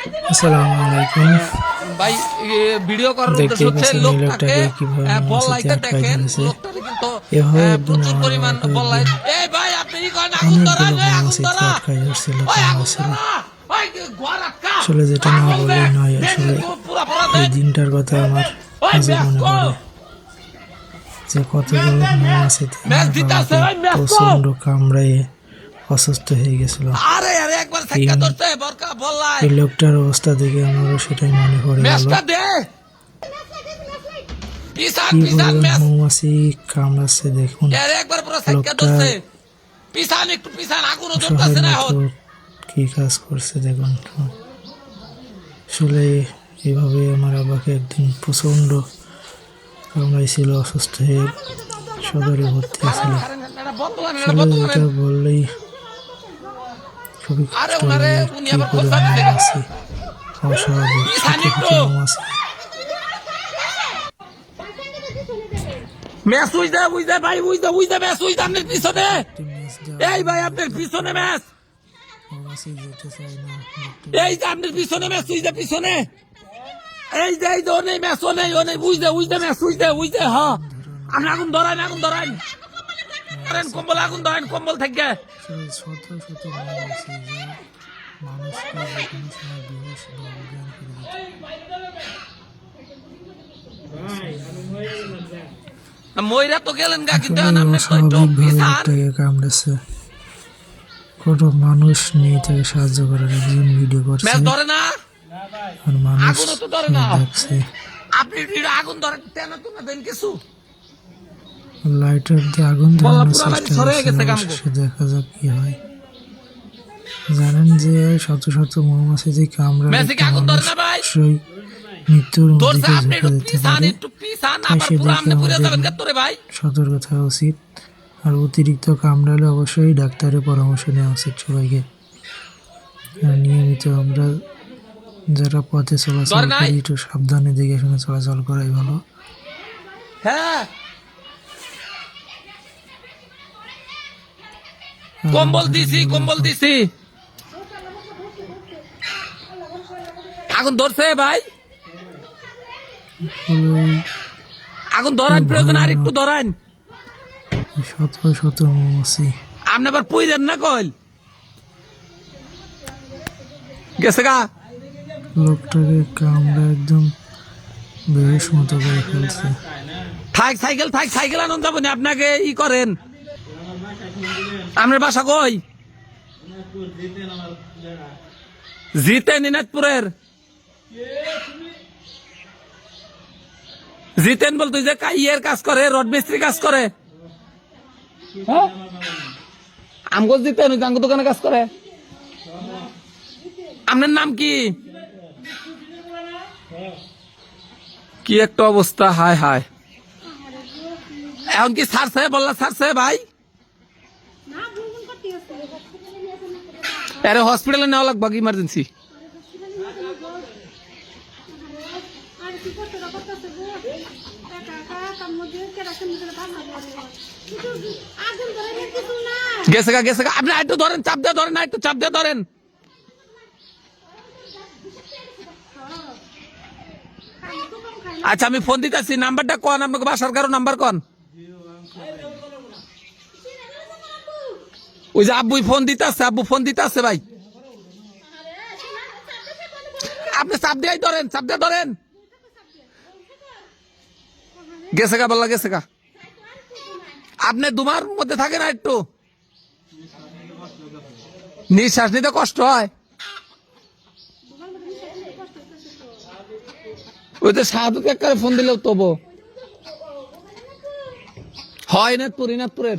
আসসালামু আলাইকুম। ভাই ভিডিও করার উদ্দেশ্য হচ্ছে এই লোকটাকে লোকটাকে কীভাবে আহ, বল লাইটে দেখেন ধরেছে। কিন্তু এভাবে আহ, একদিন প্রচুর পরিমাণ বল লাইট। এই ভাই আপনি কি করেন? আগুন ধরান আগুন ধরা। ওই আগুন ধরা। ওই ঘর আটকা? আসলে যেটা না বললেই নয়, আসলে এই দিনটার কথা আমার আজও মনে। পড়ে। যে কতগুলো ওই ব্যস্ত। প্রচণ্ড কামড়াইয়ে অসুস্থ হয়ে গেছিল। এই লোকটার অবস্থা দেখে আমারও সেটাই মনে পড়ে গেল। মৌমাছি কামড়াচ্ছে দেখুন। লোকটা- কি কাজ করছে দেখুন। আসলে এইভাবে আমার আব্বাকে একদিন প্রচণ্ড কামড়াইছিল অসুস্থ হয়ে সদরে ভর্তি ছিল আসলে এটা বললেই খুবই আরে কষ্ট উনি কি করে কোথায় থেকে- অস্বাভাবিক ছোট তো? মৌমাছি ম্যাচ উইজ দে উইজ ভাই with the with the match with আপনার পিছনে। এই ভাই আপনার পিছনে ম্যাচ। এই যে আপনার পিছনে ম্যাচ উইজ দে পিছনে। এই যে এই যে ওনে ম্যাচ ওনে one with the with the match with the with the হ্যাঁ। আপনি আগুন ধরান আগুন ধরান ধরেন কম্বল আগুন ধরেন কম্বল থেকে। শত শত মৌমাছি মানুষকে যে কোনো সময় বেহুশ বা অজ্ঞান করে দিতে। ময়রা তো গেলেন গা কিন্তু কামড়েছে। কোনো মানুষ নেই তাকে সাহায্য করার একজন ভিডিও করছে। ধরে না? আর মানুষ তো ধরে না। দেখছে। আপনি আগুন দেন কিছু? লাইটার দিয়ে আগুন ধরানোর চেষ্টা করছে দেখা যাক কি হয়। জানেন যে শত শত মৌমাছি যে কামড়ালে মেসি কি আগুন ধরে ভাই? অবশ্যই মৃত্যুর দিকে ঝুঁকে পিছান পারে। তাই আবার সে পুরো দেখে আপনি পুরে আমাদের সতর্ক থাকা উচিত। আর অতিরিক্ত কামড়ালে অবশ্যই ডাক্তারের পরামর্শ নেওয়া উচিত সবাইকে। নিয়মিত আমরা যারা পথে চলাচল করি একটু সাবধানে দেখে শুনে চলাচল করাই ভালো। হ্যাঁ। কম্বল দিছি কম্বল দিছি। আগুন ধরছে ভাই। আগুন ধরান প্রয়োজন আর একটু ধরান। শত মৌমাছি। আপনি আবার পুই দেন না কল গেছে গা। লোকটাকে কামড়া একদম বেশ মতো করে ফেলছে। থাক সাইকেল থাক সাইকেল আনন্দ যাব আপনাকে ই করেন। আপনার বাসা কই? জিতে নিনাজপুরের জিতেন বলতো যে কা- ইয়ের কাজ করে, রড মিস্ত্রি কাজ করে। হ্যাঁ? আমগো জিতেন যে আমগো দোকানে কাজ করে। আপনার নাম কি? কি একটা অবস্থা, হায় হায়। এখন কি ছাড়ছে বললা ছাড়ছে ভাই? আরে হসপিটালে নেওয়া লাগবে ইমার্জেন্সি কি না গেছে গা গেছে গা। আপনি একটু ধরেন, চাপ দিয়ে ধরেন, একটু চাপ দিয়ে ধরেন। আচ্ছা আমি ফোন দিতেছি নাম্বারটা কন? আপনাকে বাসার কারও নাম্বার কন? ওই যে আব্বুই ফোন দিতে আসছে আব্বু ফোন দিতে আসছে ভাই। আপনি চাপ দিয়ে ধরেন, চাপ দিয়ে ধরেন। গেছে গা বললা, গেছে গা। আপনি দুমার মধ্যে থাকে না একটু। নিঃশ্বাস নিতে কষ্ট হয়। ওই তো একটা ফোন দিলেও তবু। হয় নাথপুর ইনাথপুরের